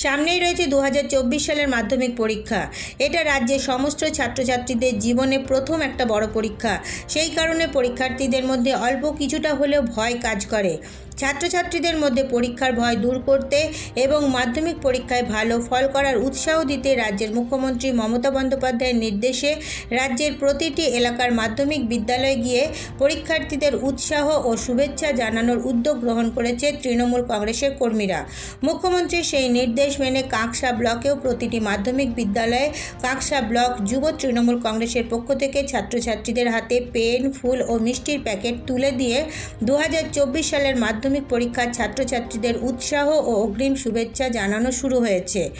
সামনেই রয়েছে দু হাজার চব্বিশ সালের মাধ্যমিক পরীক্ষা। এটা রাজ্যের সমস্ত ছাত্রছাত্রীদের জীবনে প্রথম একটা বড় পরীক্ষা। সেই কারণে পরীক্ষার্থীদের মধ্যে অল্প কিছুটা হলেও ভয় কাজ করে। ছাত্রছাত্রীদের মধ্যে পরীক্ষার ভয় দূর করতে এবং মাধ্যমিক পরীক্ষায় ভালো ফল করার উৎসাহ দিতে রাজ্যের মুখ্যমন্ত্রী মমতা বন্দ্যোপাধ্যায়ের নির্দেশে রাজ্যের প্রতিটি এলাকার মাধ্যমিক বিদ্যালয়ে গিয়ে পরীক্ষার্থীদের উৎসাহ ও শুভেচ্ছা জানানোর উদ্যোগ গ্রহণ করেছে তৃণমূল কংগ্রেসের কর্মীরা। মুখ্যমন্ত্রীর সেই নির্দেশ মেনে কাঁকসা ব্লকেও প্রতিটি মাধ্যমিক বিদ্যালয়ে কাঁকসা ব্লক যুব তৃণমূল কংগ্রেসের পক্ষ থেকে ছাত্রছাত্রীদের হাতে পেন, ফুল ও মিষ্টির প্যাকেট তুলে দিয়ে দু হাজার চব্বিশ সালের মাধ্যমিক পরীক্ষার ছাত্রছাত্রীদের উৎসাহ ও অগ্রিম শুভেচ্ছা জানানো শুরু হয়েছে।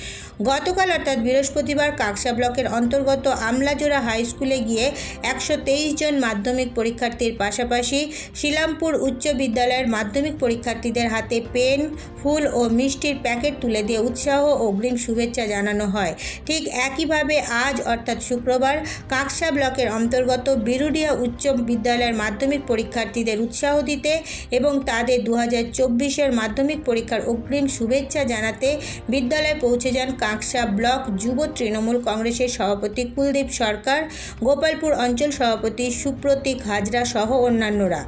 গতকাল অর্থাৎ বৃহস্পতিবার কাকসা ব্লকের অন্তর্গত আমলাজোড়া হাই স্কুলে গিয়ে একশো তেইশ জন মাধ্যমিক পরীক্ষার্থীর পাশাপাশি শিলামপুর উচ্চ বিদ্যালয়ের মাধ্যমিক পরীক্ষার্থীদের হাতে পেন, ফুল ও মিষ্টির প্যাকেট তুলে দিয়ে উৎসাহ ও অগ্রিম শুভেচ্ছা জানানো হয়। ঠিক একইভাবে আজ অর্থাৎ শুক্রবার কাকসা ব্লকের অন্তর্গত বিরুডিয়া উচ্চ বিদ্যালয়ের মাধ্যমিক পরীক্ষার্থীদের উৎসাহ দিতে এবং তাদের দু হাজার চব্বিশের মাধ্যমিক পরীক্ষার অগ্রিম শুভেচ্ছা জানাতে বিদ্যালয়ে পৌঁছে যান কাঁকসা ব্লক যুব তৃণমূল কংগ্রেসের সভাপতি কুলদীপ সরকার, গোপালপুর অঞ্চল সভাপতি সুপ্রতীক হাজরা সহ অন্যান্যরা।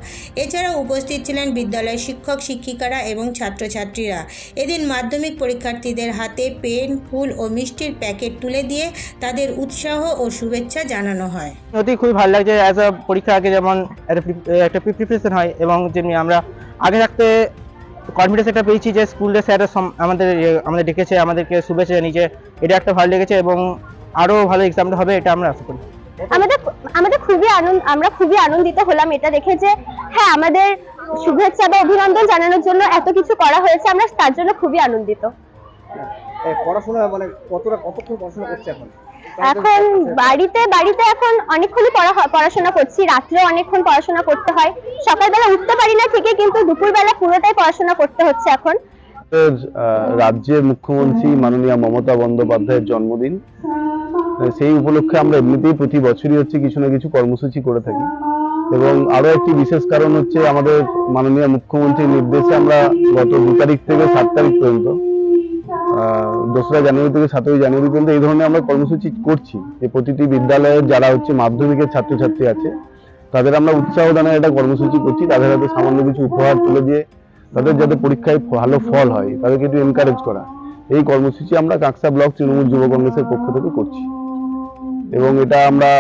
এছাড়াও উপস্থিত ছিলেন বিদ্যালয়ের শিক্ষক, শিক্ষিকারা এবং ছাত্রছাত্রীরা। এদিন মাধ্যমিক পরীক্ষার্থীদের হাতে পেন, ফুল ও মিষ্টির প্যাকেট তুলে দিয়ে তাদের উৎসাহ ও শুভেচ্ছা জানানো হয়। খুবই ভালো লাগছে পরীক্ষা আগে যেমন একটা প্রিপারেশন হয় এবং যেমনি আমরা আগে থাকতে কনফিডেন্স একটা পেয়েছি যে স্কুলে স্যার আমাদের আমাদের ডেকেছে আমাদেরকে শুভেচ্ছা জানিয়েছে। এটা একটা ভালো লেগেছে এবং আরও ভালো এক্সামটা হবে এটা আমরা আশা করি। আমাদের আমাদের খুবই আনন্দ আমরা খুবই আনন্দিত হলাম। এটা দেখে যে হ্যাঁ আমাদের শুভেচ্ছা বা অভিনন্দন জানানোর জন্য এত কিছু করা হয়েছে আমরা তার জন্য খুবই আনন্দিত। পড়াশোনা মানে কতটা কতক্ষণ পড়াশোনা করছে এখন? এখন বাড়িতে বাড়িতে এখন অনেকক্ষণই পড়া হয়- পড়াশোনা করছি রাত্রেও অনেকক্ষণ পড়াশোনা করতে হয়। সকালবেলা উঠতে পারি না ঠিকই কিন্তু দুপুরবেলা পুরোটাই পড়াশোনা করতে হচ্ছে এখন। রাজ্যের মুখ্যমন্ত্রী মাননীয় মমতা বন্দ্যোপাধ্যায়ের জন্মদিন। সেই উপলক্ষে আমরা এমনিতেই প্রতি বছরই হচ্ছে কিছু না কিছু কর্মসূচি করে থাকি। এবং আরও একটি বিশেষ কারণ হচ্ছে আমাদের মাননীয় মুখ্যমন্ত্রীর নির্দেশে আমরা গত দু তারিখ থেকে সাত তারিখ পর্যন্ত আহ, দোসরা জানুয়ারি থেকে সাতই জানুয়ারি পর্যন্ত এই ধরনের আমরা কর্মসূচি করছি। যে প্রতিটি বিদ্যালয়ের যারা হচ্ছে মাধ্যমিকের ছাত্রছাত্রী আছে, তাদের আমরা উৎসাহ দানের একটা কর্মসূচি করছি। তাদের হাতে সামান্য কিছু উপহার তুলে দিয়ে তাদের যাতে পরীক্ষায় ভালো ফল হয়, তাদেরকে একটু এনকারেজ করা। এই কর্মসূচি আমরা কাকসা ব্লক তৃণমূল যুব কংগ্রেসের পক্ষ থেকে করছি। এবং এটা আমরা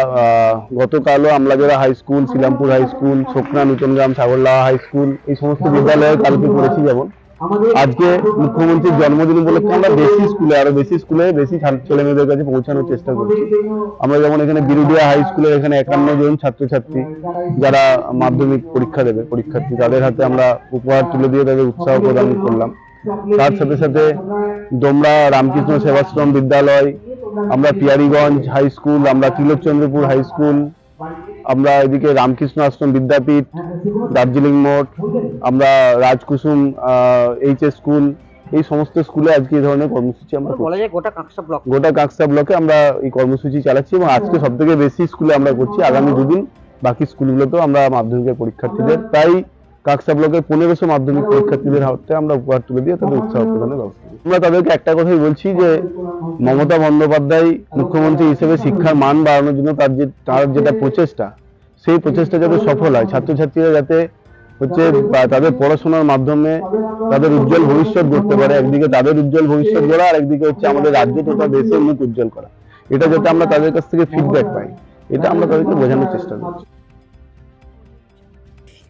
গতকালও Amlajora high school Shilampur high school Sokna Nutangram Sagarlaha high school, এই সমস্ত বিদ্যালয়ে কালকে করেছি যেমন। আজকে মুখ্যমন্ত্রীর জন্মদিন উপলক্ষে আমরা বেশি স্কুলে আরও বেশি স্কুলে বেশি ছেলে মেয়েদের কাছে পৌঁছানোর চেষ্টা করছি আমরা যেমন এখানে বিরুডিয়া হাই স্কুলের এখানে একান্ন জন ছাত্রছাত্রী যারা মাধ্যমিক পরীক্ষা দেবে পরীক্ষার্থী। তাদের হাতে আমরা উপহার তুলে দিয়ে তাদের উৎসাহ প্রদান করলাম। তার সাথে সাথে ডোমরা রামকৃষ্ণ সেবাশ্রম বিদ্যালয় আমরা পিয়ারিগঞ্জ হাই স্কুল আমরা তিলকচন্দ্রপুর হাই স্কুল আমরা এদিকে রামকৃষ্ণ আশ্রম বিদ্যাপীঠ দার্জিলিং মোড় আমরা রাজকুসুম এইচ এস স্কুল এই সমস্ত স্কুলে আজকে এই ধরনের কর্মসূচি আমরা বলা যায় গোটা কাঁকসা ব্লক। গোটা কাকসা ব্লকে আমরা এই কর্মসূচি চালাচ্ছি এবং আজকে সব থেকে বেশি স্কুলে আমরা করছি আগামী দুদিন। বাকি স্কুলগুলোতেও আমরা মাধ্যমিকের পরীক্ষার্থীদের প্রায় কাকসা ব্লকের পনেরোশো মাধ্যমিক পরীক্ষার্থীদের হাতে আমরা উপহার তুলে দিয়ে তাদের উৎসাহ প্রদানের ব্যবস্থা আমরা তাদেরকে একটা কথাই বলছি যে, মমতা বন্দ্যোপাধ্যায় মুখ্যমন্ত্রী হিসেবে শিক্ষার মান বাড়ানোর জন্য তার যে, তার যেটা প্রচেষ্টা, সেই প্রচেষ্টা যাতে সফল হয়। ছাত্রছাত্রীরা যাতে হচ্ছে তাদের পড়াশোনার মাধ্যমে তাদের উজ্জ্বল ভবিষ্যৎ গড়তে পারে। একদিকে তাদের উজ্জ্বল ভবিষ্যৎ গড়া, আর একদিকে হচ্ছে আমাদের রাজ্য তথা দেশের মুখ উজ্জ্বল করা। এটা যাতে আমরা তাদের কাছ থেকে ফিডব্যাক পাই, এটা আমরা তাদেরকে বোঝানোর চেষ্টা করছি।